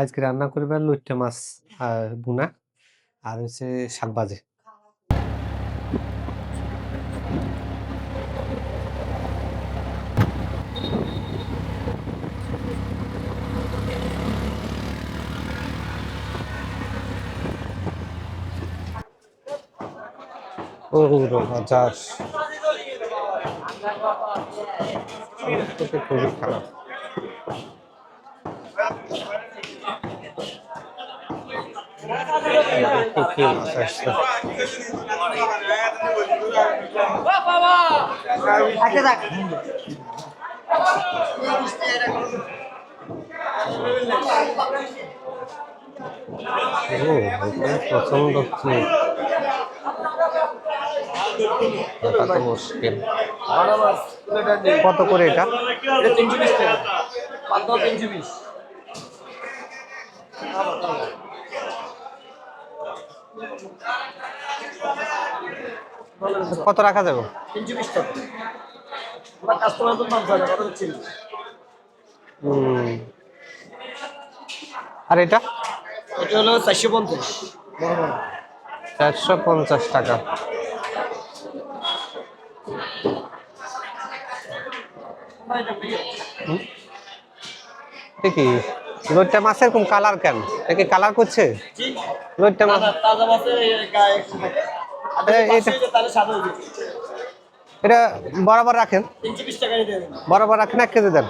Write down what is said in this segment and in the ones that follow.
আজকে রান্না করবে লইট্টা মাছ আর বুনা আর হচ্ছে শাক ভাজি। ও বাজার পরিস্থিতি খুবই খারাপ। প্রচণ্ড এটা তো মুশকিল কত করে এটা? তিনশো বিশ টাকা। তিনশো বিশ। কথা রাখা হুম। আর এটা? এটা হলো চারশো পঞ্চাশ। চারশো পঞ্চাশ টাকা। কি? রোডটা মাছের কোন কালার কেন? একে কালার করছে? রোডটা মাছ এটা হয়ে বরাবর রাখেন। বরাবর রাখেন এক কেজি দেন।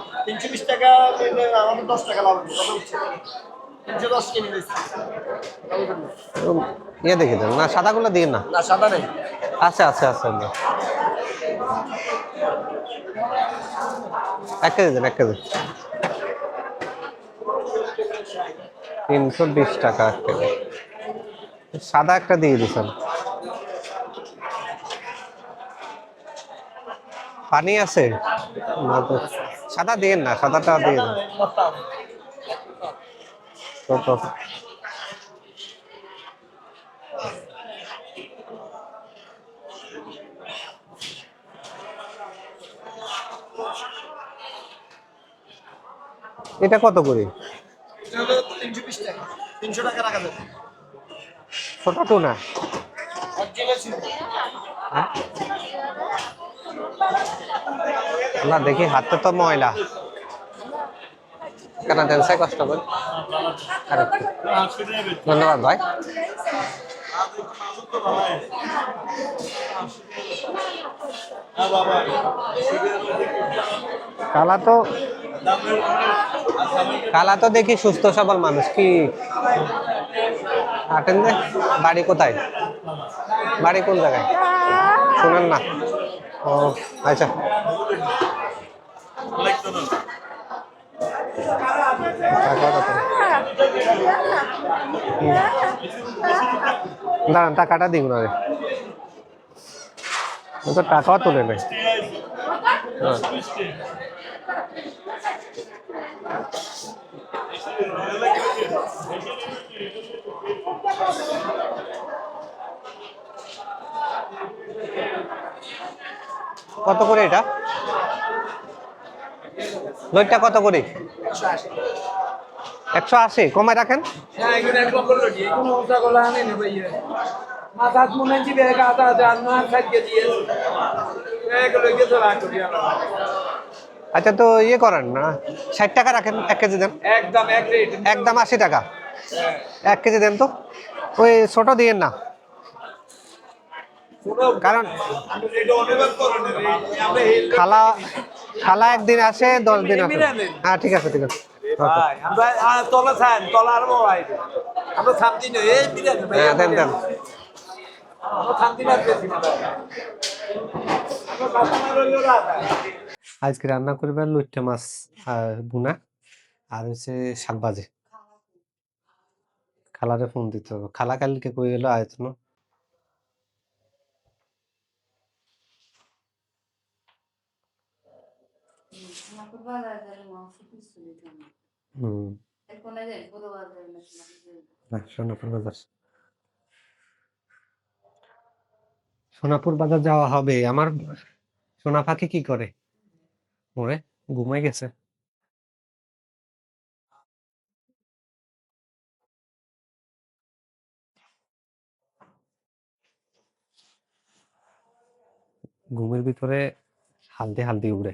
ইয়ে দেখে দেন। না সাদাগুলো দিয়ে না। না সাদা নেই। আছে আছে আছে না। এক কেজি দেন এক কেজি। তিনশো বিশ টাকা সাদা একটা দিয়ে দিছেন পানি আছে? সাদা দিন না, সাদাটা দিয়ে দেন। এটা কত করে? এটা হলো তিনশো বিশ টাকা। তিনশো টাকা রাখা যাবে। ছোট টুনা হ্যাঁ? না দেখি হাতে তো ময়লা। কেন কষ্ট করে। ধন্যবাদ ভাই। কালা তো কালা তো দেখি সুস্থ সবল মানুষ, কি? হাঁটেন যে, বাড়ি কোথায়? বাড়ি কোন জায়গায়? শুনেন না। ও আচ্ছা। দাঁড়ান, টাকাটা দিন না রে। তো টাকাও তুলে নেই। কত করে এটা? দইটা কত করে? একশো আশি। কমায় রাখেন। হ্যাঁ মাথা আচ্ছা তো ইয়ে করেন না ষাট টাকা রাখেন এক কেজি দেন। একদম একদম আশি টাকা। এক কেজি দেন তো। ওই ছোট দিয়েন না। কারণ খালা খালা একদিন আসে দশ দিন আসে। হ্যাঁ ঠিক আছে ঠিক আছে। হ্যাঁ। দেন দেন। আমরা আজকে রান্না করবে লইট্টা মাছ আর বুনা আর হচ্ছে শাক ভাজি। খালারে ফোন দিতে হবে। খালা কালকে কই আয়তন গেলে মাংস কিছু দিতাম না হুম সোনাপুর বাজার। সোনাপুর বাজার যাওয়া হবে। আমার সোনা পাখি কি করে? ওরে ঘুমাই গেছে। ঘুমের ভিতরে হালদি হালদি উড়ে